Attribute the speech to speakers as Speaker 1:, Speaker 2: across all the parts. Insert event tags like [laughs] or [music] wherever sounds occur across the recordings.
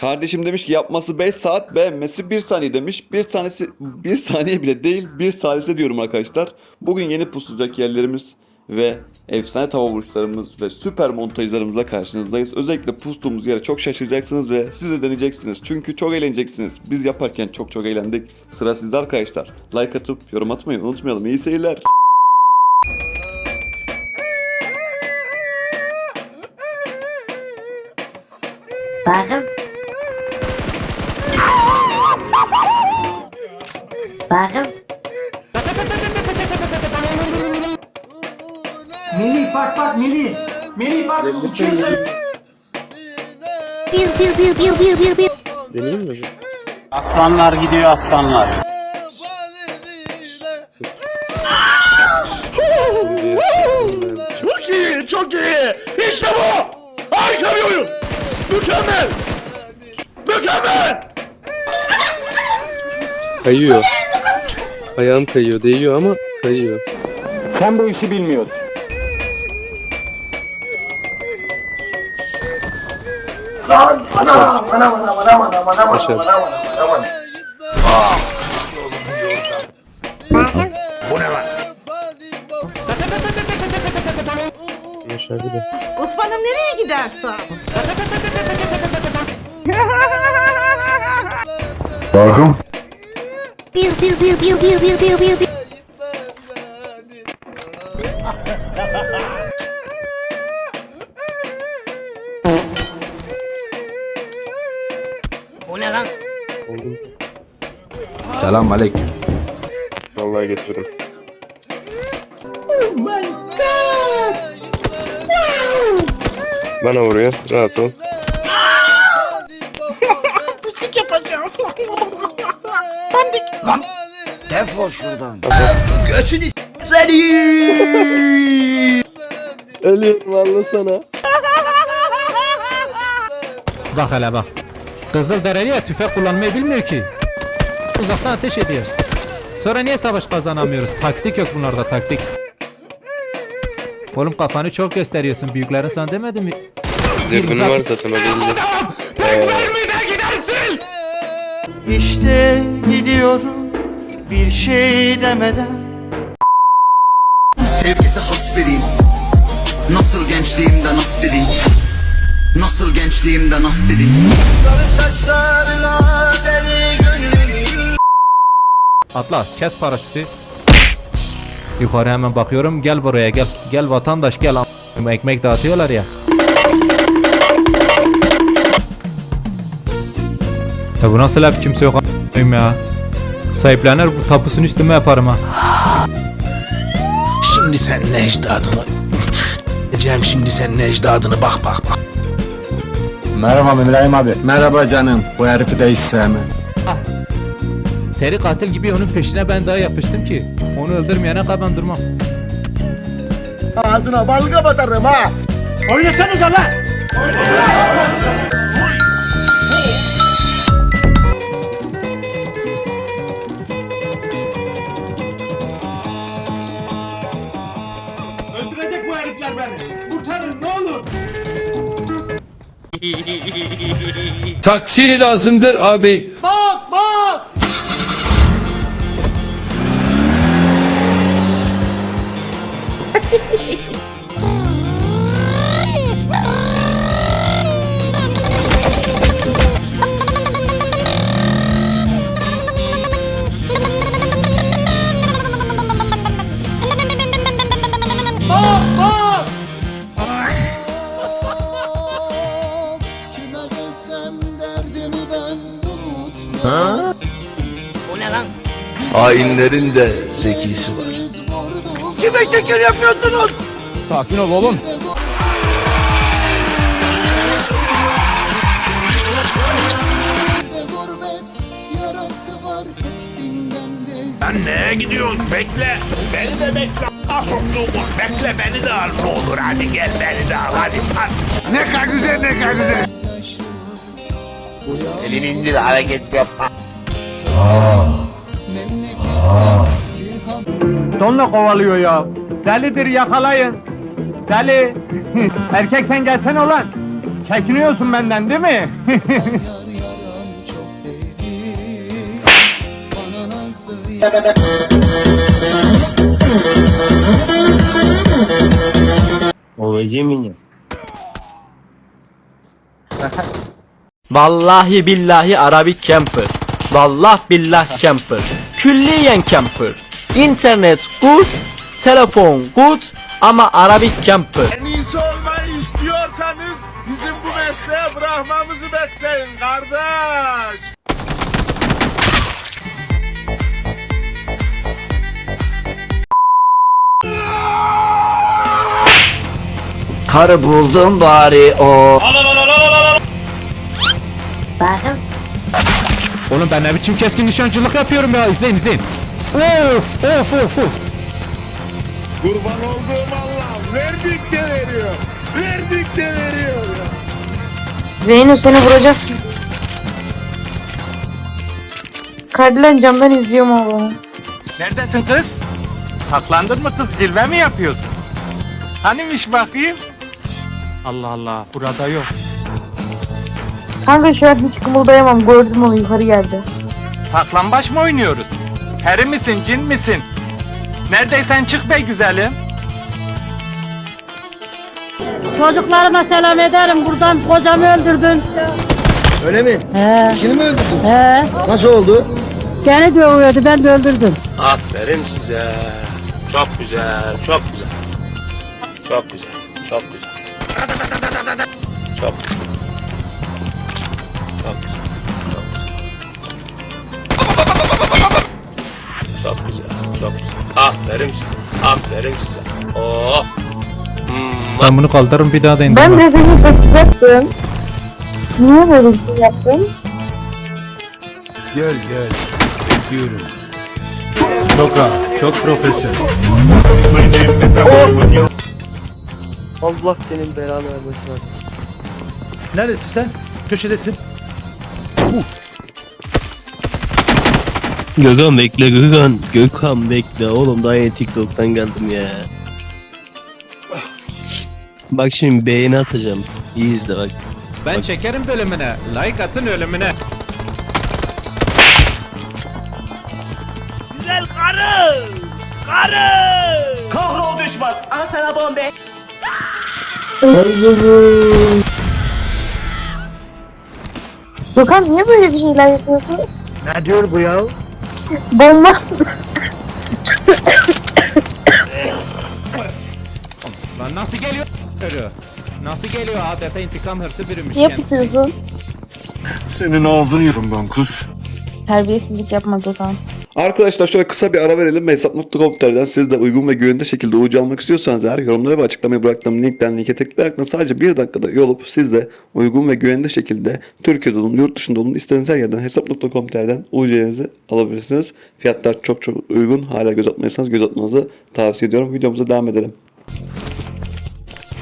Speaker 1: Kardeşim demiş ki yapması 5 saat beğenmesi 1 saniye demiş. 1 saniyesi 1 saniye bile değil 1 salise diyorum arkadaşlar. Bugün yeni pusulacak yerlerimiz ve efsane tava vuruşlarımız ve süper montajlarımızla karşınızdayız. Özellikle pustuğumuz yere çok şaşıracaksınız ve siz de deneyeceksiniz. Çünkü çok eğleneceksiniz. Biz yaparken çok çok eğlendik. Sıra sizde arkadaşlar. Like atıp yorum atmayı unutmayalım. İyi seyirler.
Speaker 2: Bakın. Bakın.
Speaker 3: Melih bak bak Melih. Melih bak uçuyorsun.
Speaker 2: Piu piu piu piu piu piu piu.
Speaker 4: Deneyim mi?
Speaker 5: Aslanlar gidiyor aslanlar.
Speaker 4: Çok iyi, çok iyi. İşte bu. Harika bir oyun. Mükemmel. Mükemmel. Kayıyor. Ayağım kayıyor, değiyor ama kayıyor.
Speaker 5: Sen bu işi bilmiyorsun.
Speaker 4: Başar.
Speaker 2: Bakın.
Speaker 4: Başar bir de.
Speaker 6: Osman'ım nereye gidersin?
Speaker 2: Piu piu piu piu piu piu. piu.
Speaker 4: Oldu.
Speaker 7: Selam aleyküm.
Speaker 4: Vallahi getirdim. Bana vuruyor. Rahat ol. Ölüyorum valla sana.
Speaker 8: Bak hele bak. Kızılderili ya tüfek kullanmayı bilmiyor ki. Uzaktan ateş ediyor. Sonra niye savaş kazanamıyoruz? Taktik yok bunlarda taktik. Oğlum kafanı çok gösteriyorsun. Büyüklerin sana demedi mi?
Speaker 4: Bunun var zaten o belli.
Speaker 3: İşte gidiyorum bir şey demeden.
Speaker 9: Sevgisi has biriyim Nasıl gençliğimden af dedin Nasıl gençliğimden af dedin
Speaker 8: Atla kes paraşütü. Yukarı hemen bakıyorum. Gel buraya gel. Gel vatandaş gel. Ekmek dağıtıyorlar ya. Ya bu nasıl hep kimse yok ya. Sahiplenir bu tapusun üstüme yaparım ha.
Speaker 7: Şimdi sen ecdadını... Ecem şimdi sen ecdadını bak bak bak.
Speaker 5: Merhaba İbrahim abi.
Speaker 7: Merhaba canım. Bu herifi de hiç sevmem.
Speaker 8: Seri katil gibi onun peşine ben daha yapıştım ki. Onu öldürmeyene kadar ben durmam.
Speaker 7: Ağzına balga batarım ha.
Speaker 3: Oynasanıza lan.
Speaker 10: Taksi lazımdır abi.
Speaker 7: Hainlerin de zekisi var.
Speaker 3: Kime şekil yapıyorsunuz?
Speaker 10: Sakin ol oğlum.
Speaker 7: Lan neye gidiyorsun? Bekle. Beni de bekle. Ah soktuğumun. Bekle beni de al ne olur. Hadi gel beni de al. Hadi at. Ne kadar güzel ne kadar güzel. Elini indir hareket yapma.
Speaker 5: Donla kovalıyor ya. Delidir yakalayın. Deli. [laughs] Erkek sen gelsene ulan. Çekiniyorsun benden değil mi? [laughs] Увези меня. [laughs]
Speaker 11: Vallahi billahi Arabik camper. Vallah billah camper. Külliyen camper. İnternet good, telefon good ama Arabik camper.
Speaker 12: En iyisi olmayı istiyorsanız bizim bu mesleğe bırakmamızı bekleyin kardeş.
Speaker 11: Karı buldum bari o.
Speaker 3: Bakın.
Speaker 8: Oğlum ben ne biçim keskin nişancılık yapıyorum ya izleyin izleyin. Of of of of.
Speaker 12: Kurban olduğum Allah verdikçe veriyor. Verdikçe veriyor ya.
Speaker 13: Zeyno seni vuracak. Kardelen camdan izliyorum oğlum.
Speaker 11: Neredesin kız? Saklandın mı kız? Cilve mi yapıyorsun? Hanimiş bakayım? Allah Allah burada yok.
Speaker 13: Kanka şu an hiç kımıldayamam. Gördüm onu yukarı geldi.
Speaker 11: Saklambaç mı oynuyoruz? Peri misin, cin misin? Neredeysen çık be güzelim.
Speaker 13: Çocuklarıma selam ederim. Buradan kocamı öldürdün.
Speaker 14: Öyle mi?
Speaker 13: He.
Speaker 14: İkini mi öldürdün?
Speaker 13: He.
Speaker 14: Nasıl oldu?
Speaker 13: Beni dövüyordu. Ben de öldürdüm.
Speaker 12: Aferin size. Çok güzel, çok güzel. Çok güzel, çok güzel. Çok güzel. Aferin size, aferin size. Oh. Hmm,
Speaker 8: Ben bunu kaldırırım bir daha da indirmem.
Speaker 13: Ben de seni kaçacaktım. Niye böyle bir şey yaptın?
Speaker 14: Gel gel. Bekliyorum. Çok ha, çok profesyonel.
Speaker 11: Allah senin belanı vermesin
Speaker 14: Neredesin sen? Köşedesin.
Speaker 11: Gökhan bekle Gökhan. Gökhan bekle oğlum daha yeni TikTok'tan geldim ya. Bak şimdi beğeni atacağım. İyi izle bak.
Speaker 8: Ben çekerim bölümüne. Like atın ölümüne.
Speaker 12: Kahrol düşman. Al sana bombe.
Speaker 13: Gökhan niye böyle bir şeyler yapıyorsun?
Speaker 14: Ne diyor bu ya?
Speaker 13: Bomba.
Speaker 8: Lan nasıl geliyor? Nasıl geliyor adeta intikam hırsı bürümüş
Speaker 13: Niye
Speaker 8: kendisi.
Speaker 13: pusuyorsun?
Speaker 12: Senin ağzını yerim ben kız.
Speaker 13: Terbiyesizlik yapma Gökhan.
Speaker 1: Arkadaşlar şöyle kısa bir ara verelim ve hesap.com.tr'den siz de uygun ve güvenli şekilde ucu almak istiyorsanız eğer yorumlara ve açıklamaya bıraktığım linkten linke tıklayarak sadece bir dakikada yol olup siz de uygun ve güvenli şekilde Türkiye'de olun, yurt dışında olun istediğiniz her yerden hesap.com.tr'den UC'nizi alabilirsiniz. Fiyatlar çok çok uygun. Hala göz atmayırsanız göz atmanızı tavsiye ediyorum. Videomuza devam edelim.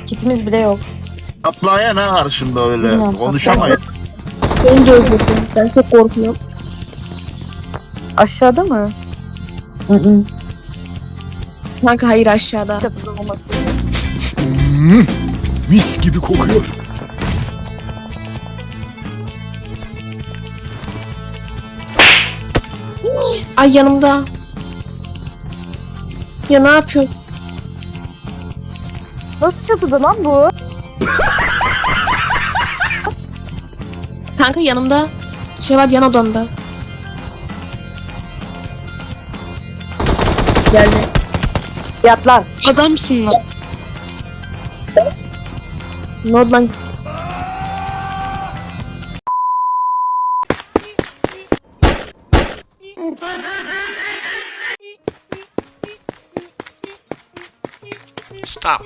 Speaker 13: Kitimiz bile yok.
Speaker 15: Ablaya ne karşımda öyle
Speaker 13: Bilmiyorum,
Speaker 15: konuşamayız.
Speaker 13: Beni de öldürdün. Ben çok korkuyorum. Aşağıda mı?
Speaker 16: Kanka hayır aşağıda.
Speaker 13: Çatıda olması.
Speaker 14: Mis gibi kokuyor.
Speaker 16: Ay yanımda. Ya ne yapıyor?
Speaker 13: Nasıl çatıda lan bu?
Speaker 16: Kanka yanımda. Şey var yan odamda.
Speaker 13: Geldi. Yat lan.
Speaker 16: Adamsın lan.
Speaker 13: Ne oldu lan?
Speaker 12: Stop.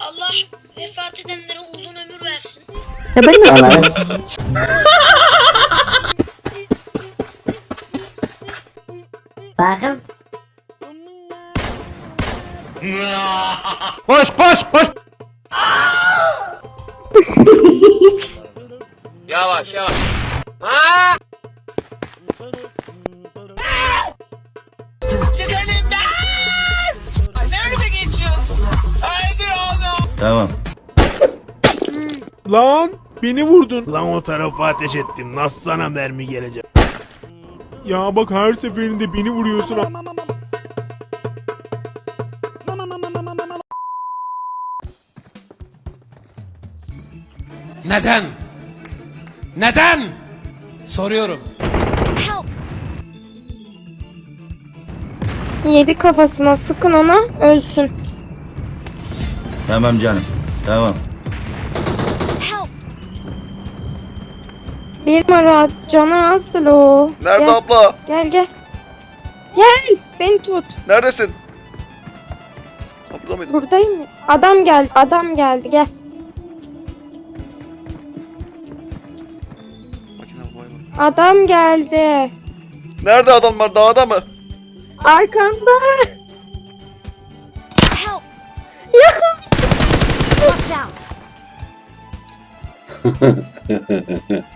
Speaker 16: Allah vefat edenlere uzun ömür versin.
Speaker 13: Ya ben mi?
Speaker 3: Bakın.
Speaker 8: Koş koş koş.
Speaker 12: Beni vurdun. Lan o tarafa ateş ettim. Nasıl sana mermi gelecek? Ya bak her seferinde beni vuruyorsun.
Speaker 5: Neden? Neden? Soruyorum.
Speaker 17: Yedi kafasına sıkın ona ölsün.
Speaker 9: Tamam canım tamam
Speaker 17: Bir numara canı azdır o.
Speaker 1: Nerede
Speaker 17: Gel,
Speaker 1: abla?
Speaker 17: Gel gel. Gel beni tut.
Speaker 1: Neredesin? Burada mıydın?
Speaker 17: Buradayım. Adam geldi adam geldi gel. Adam geldi.
Speaker 1: Nerede adamlar? Dağda mı?
Speaker 17: Arkanda. Ya. Bilmiyorum [laughs]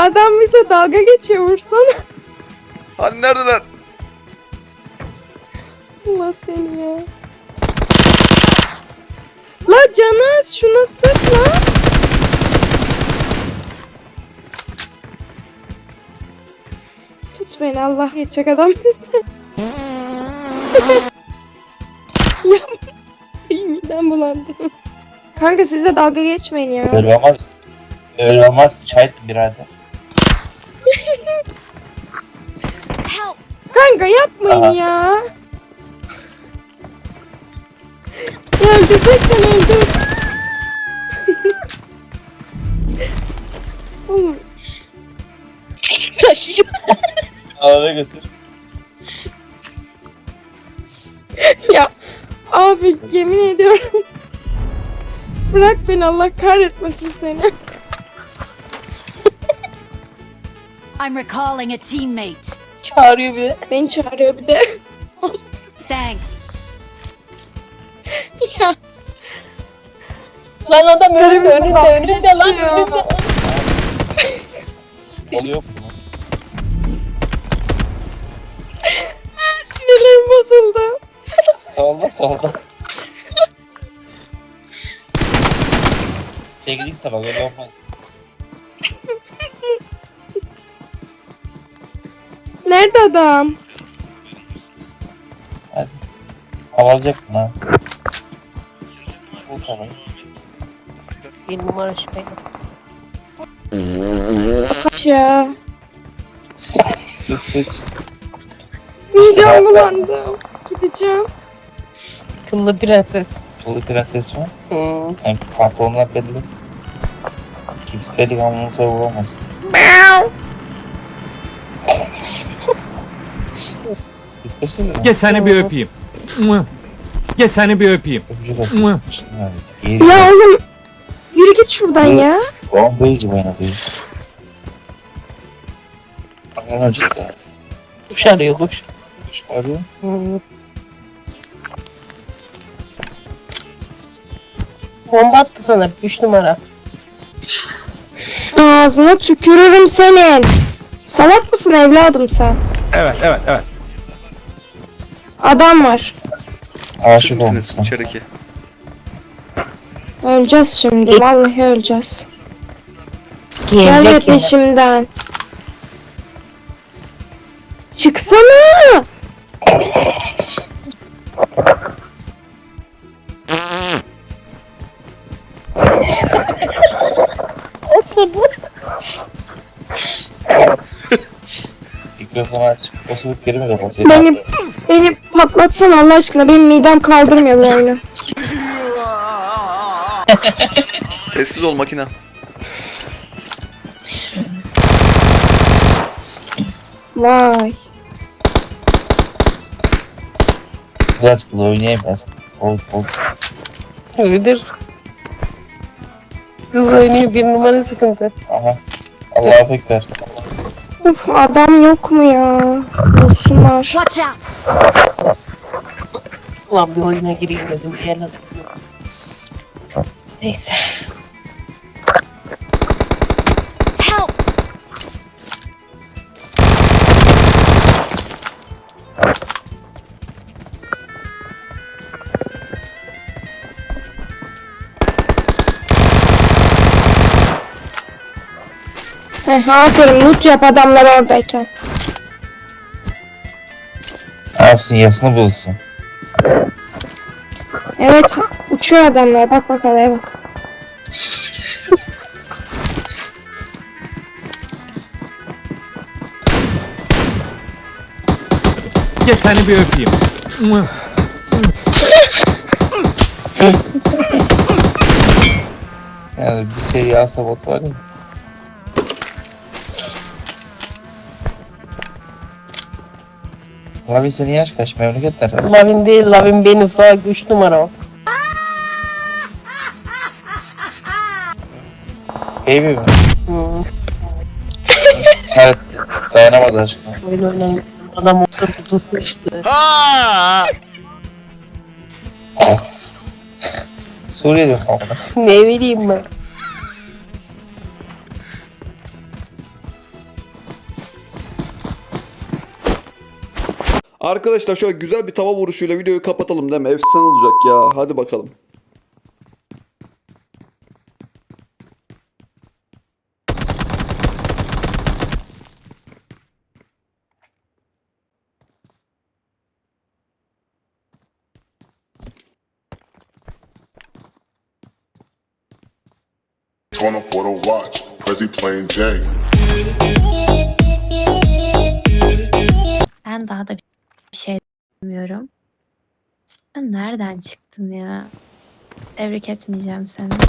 Speaker 17: adam bize dalga geçiyor vursana.
Speaker 1: Hani neredeler?
Speaker 17: Allah seni ya. La canı şuna sık la. Tut beni Allah geçecek adam bizde. [laughs] ya midem bulandı. Kanka siz de dalga geçmeyin ya.
Speaker 18: Öyle olmaz. Öyle olmaz. Çay birader.
Speaker 17: Kanka yapmayın
Speaker 18: Aha.
Speaker 17: ya. Ya öldüreceksen öldür. [laughs] Oğlum. Taşıyor.
Speaker 18: Ağına götür.
Speaker 17: ya abi yemin ediyorum. Bırak beni Allah kahretmesin seni.
Speaker 19: I'm recalling a teammate.
Speaker 17: Çağırıyor bir. Beni çağırıyor bir de.
Speaker 19: Thanks. [laughs]
Speaker 17: ya.
Speaker 20: Lan adam
Speaker 17: önünde, önünde, önünde lan, önünde.
Speaker 18: Oluyor mu? [laughs]
Speaker 17: Sinirlerim bozuldu.
Speaker 18: Solda solda. Sevgili iste bak öyle olmaz.
Speaker 17: Nerede adam?
Speaker 18: Alacak mı? Bu kadar.
Speaker 20: Bir numara şüpheli.
Speaker 17: Kaç ya.
Speaker 18: Sıç sıç.
Speaker 17: Midem bulandı. Gideceğim.
Speaker 20: Kıllı prenses.
Speaker 18: Kılı prenses mi?
Speaker 20: Hı.
Speaker 18: Yani pantolonlar belli. Kimse delikanlını sorulamaz. Gitmesin
Speaker 5: Gel seni bir öpeyim. Gel seni bir öpeyim.
Speaker 17: Ya oğlum. Yürü git şuradan ya.
Speaker 18: Bombayı gibi oynadı. Aman acıktı.
Speaker 20: Kuş arıyor kuş.
Speaker 18: Kuş arıyor?
Speaker 20: Bomba attı sana 3 numara.
Speaker 17: Ağzına tükürürüm senin. Salak mısın evladım sen?
Speaker 5: Evet evet evet.
Speaker 17: Adam var.
Speaker 1: Siz
Speaker 18: Aşık
Speaker 1: misiniz
Speaker 18: olmuşsun.
Speaker 1: içerideki?
Speaker 17: Öleceğiz şimdi. Vallahi öleceğiz. Gelme
Speaker 20: Gelecek ya.
Speaker 17: peşimden. Çıksana.
Speaker 18: Mikrofonu aç. Basılıp geri mi kapatıyor?
Speaker 17: Beni beni patlatsana Allah aşkına. Benim midem kaldırmıyor bu oyunu. [laughs]
Speaker 1: Sessiz ol makine.
Speaker 17: Vay.
Speaker 18: Oynayayım ben. Ol ol.
Speaker 20: Öyledir. Kız oynuyor bir numara sıkıntı.
Speaker 18: Aha. Allah'a ekber.
Speaker 17: Uf, adam yok mu ya? Vursunlar.
Speaker 19: Watch out.
Speaker 20: Ulan bir oyuna gireyim dedim. Helal. Neyse.
Speaker 19: Help.
Speaker 17: Heh, aferin loot yap adamlar oradayken.
Speaker 5: Ne yasını bulsun.
Speaker 17: Evet uçuyor adamlar bak bak havaya bak.
Speaker 5: Gel seni bir öpeyim.
Speaker 18: Yani bir seri asabot var ya. Abi senin yaş kaç memleket nerede?
Speaker 20: Lavin değil Lavin benim sağ 3 numara o.
Speaker 18: Baby mi? evet dayanamadı aşkına.
Speaker 20: Oyun oynayın. Adam olsa kutu sıçtı.
Speaker 18: Suriye'de mi
Speaker 20: ne bileyim ben.
Speaker 1: Arkadaşlar şöyle güzel bir tava vuruşuyla videoyu kapatalım değil mi? Efsane olacak ya. Hadi bakalım.
Speaker 21: On a photo watch, Prezi plain Jane.
Speaker 17: Ben daha da bir tebrik etmeyeceğim seni.